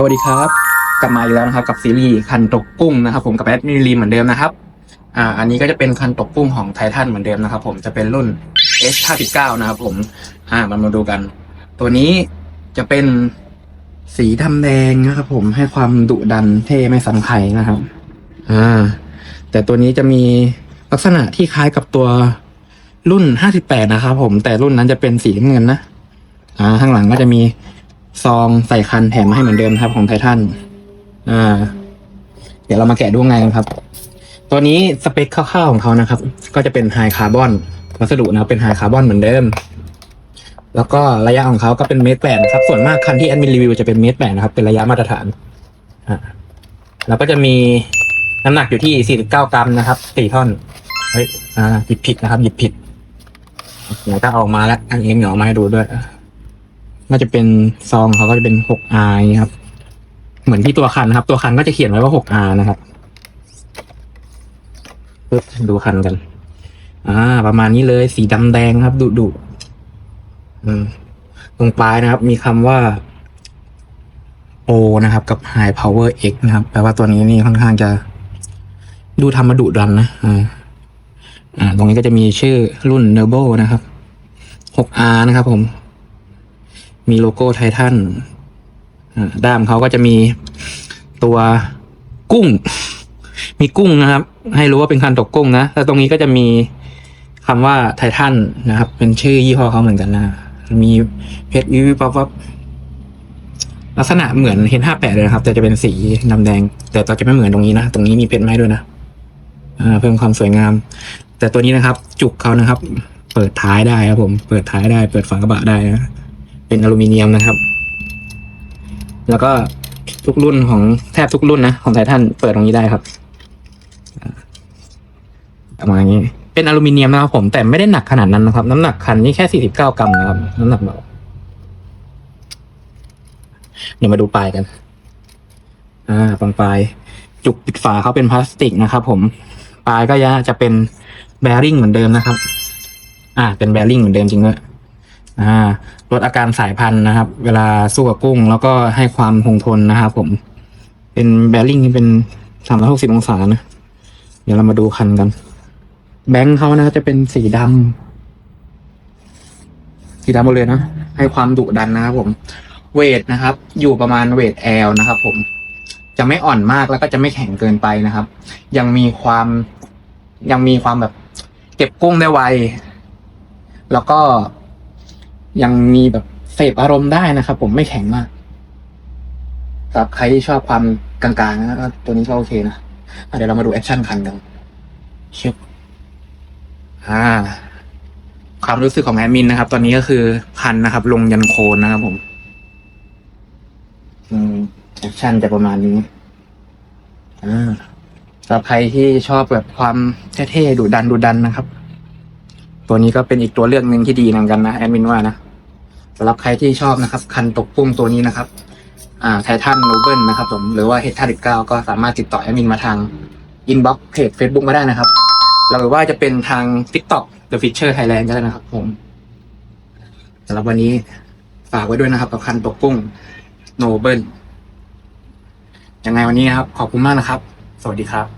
สวัสดีครับ กลับมาอีกแล้วนะครับ กับซีรีส์คันตกกุ้งนะครับ ผมกับแอดมินลีเหมือนเดิมนะครับอ่าอันนี้ก็จะเป็นคันตกกุ้งของไททันเหมือนเดิมนะครับ ผมจะเป็นรุ่น S59 นะครับผมอ่ามันมาดูกัน ตัวนี้จะเป็นสีดำแดงนะครับ ผมให้ความดุดันเท่ไม่ซ้ำใครนะครับอ่าแต่ตัวนี้จะมีลักษณะที่คล้ายกับตัวรุ่น 58 นะครับผมแต่รุ่นนั้นจะเป็นสีน้ำเงินนะอ่าข้างหลังก็จะมี ซองใส่คันแถมมาให้เหมือนเดิมนะครับของไททันอ่า เดี๋ยวเรามาแกะดูไงกันครับ ตัวนี้สเปคคร่าวๆของเขานะครับ ก็จะเป็นไฮคาร์บอนวัสดุนะครับเป็นไฮคาร์บอนเหมือนเดิม แล้วก็ระยะของเขาก็เป็นเมตรแปดนะครับ ส่วนมากคันที่แอดมินรีวิวจะเป็นเมตรแปดนะครับ เป็นระยะมาตรฐานอ่าแล้วก็จะมีน้ำหนักอยู่ที่ 49 กรัมนะครับสี่ท่อน เฮ้ย อ่า หยิบผิดนะครับ หยิบผิดเดี๋ยวก็เอาอกมาแล้วอันนี้เหนียวมาให้ดูด้วย น่าจะเป็นซองเขาก็จะเป็น 6R อางนี้ครับ เหมือนที่ตัวคันนะครับ ตัวคันก็จะเขียนไว้ว่า 6R นะครับปึ๊บดูคันกัน อ่า ประมาณนี้เลยสีดำแดงครับดุดุอืมตรงปลายนะครับ มีคำว่า O นะครับ กับ High Power X นะครับ แปลว่าตัวนี้นี่ค่อนข้างจะดูทำมาดุดันนะอ่าอ่า ตรงนี้ก็จะมีชื่อรุ่น n e r b o นะครับ 6R นะครับผม มีโลโก้ไททันด้ามเขาก็จะมีตัวกุ้ง มีกุ้งนะครับ ให้รู้ว่าเป็นคันตกกุ้งนะแล้วตรงนี้ก็จะมีคำว่าไททันนะครับ เป็นชื่อยี่ห้อเขาเหมือนกันนะ มีเพชรวิวปับวับลักษณะเหมือนเห็นห้าแปดเลยนะครับ แต่จะเป็นสีน้ำแดง แต่ตัวจะไม่เหมือนตรงนี้นะ ตรงนี้มีเพชรไม้ด้วยนะเพิ่มความสวยงาม แต่ตัวนี้นะครับ จุกเขานะครับ เปิดท้ายได้ครับผม เปิดท้ายได้ เปิดฝากระบะได้นะ เป็นอลูมิเนียมนะครับ แล้วก็ทุกรุ่นของแทบทุกรุ่นนะของไททันเปิดตรงนี้ได้ครับประมาณนี้เป็นอลูมิเนียมนะครับผมแต่ไม่ได้หนักขนาดนั้นนะครับ น้ำหนักคันนี่แค่ 49 กรัมนะครับ น้ำหนักเบาเดี๋ยวมาดูปลายกัน อ่าปลายปลาย จุกปิดฝาเขาเป็นพลาสติกนะครับผม ปลายก็ยะจะเป็นแบริ่งเหมือนเดิมนะครับ อ่า เป็นแบริ่งเหมือนเดิมจริงด้วย อ่าลดอาการสายพันธุ์นะครับ เวลาสู้กับกุ้ง แล้วก็ให้ความคงทนนะครับผม เป็นแบริ่งที่เป็นสามร้อยหกสิบองศานะเดี๋ยวเรามาดูคันกัน แบงค์เขานะจะเป็นสีดำสีดำหมดเลยนะ ให้ความดุดันนะครับผม เวทนะครับ อยู่ประมาณเวทแอลนะครับผมจะไม่อ่อนมากแล้วก็จะไม่แข็งเกินไปนะครับ ยังมีความยังมีความแบบ เก็บกุ้งได้ไว แล้วก็ ยังมีแบบเสพอารมณ์ได้นะครับ ผมไม่แข็งมากสำหรับใครที่ชอบความกลางๆนะก็ตัวนี้ก็โอเคนะอะเดี๋ยวเรามาดูแอคชั่นคันกันเช็คอ่า ความรู้สึกของแอดมินนะครับ ตอนนี้ก็คือคันนะครับ ลงยันโคนนะครับผม อืมแอคชั่นจะประมาณนี้อ่าสำหรับใครที่ชอบแบบความเท่ๆดุดันดุดันนะครับ ตัวนี้ก็เป็นอีกตัวเลือกหนึ่งที่ดีเหมือนกันนะแอดมินว่านะสำหรับใครที่ชอบนะครับ คันตกกุ้งตัวนี้นะครับ อ่าไททันโนเบิลนะครับ ผมหรือว่าเฮดท่าดิเก้าก็สามารถติดต่อแอดมินมาทางอินบ็อกเพจ Facebook มาได้นะครับหรือว่าจะเป็นทาง TikTok The Fisher Thailand ก็ได้นะครับ ผมสำหรับวันนี้ฝากไว้ด้วยนะครับ กับคันตกกุ้งโนเบิลยังไงวันนี้นะครับ ขอบคุณมากนะครับ สวัสดีครับ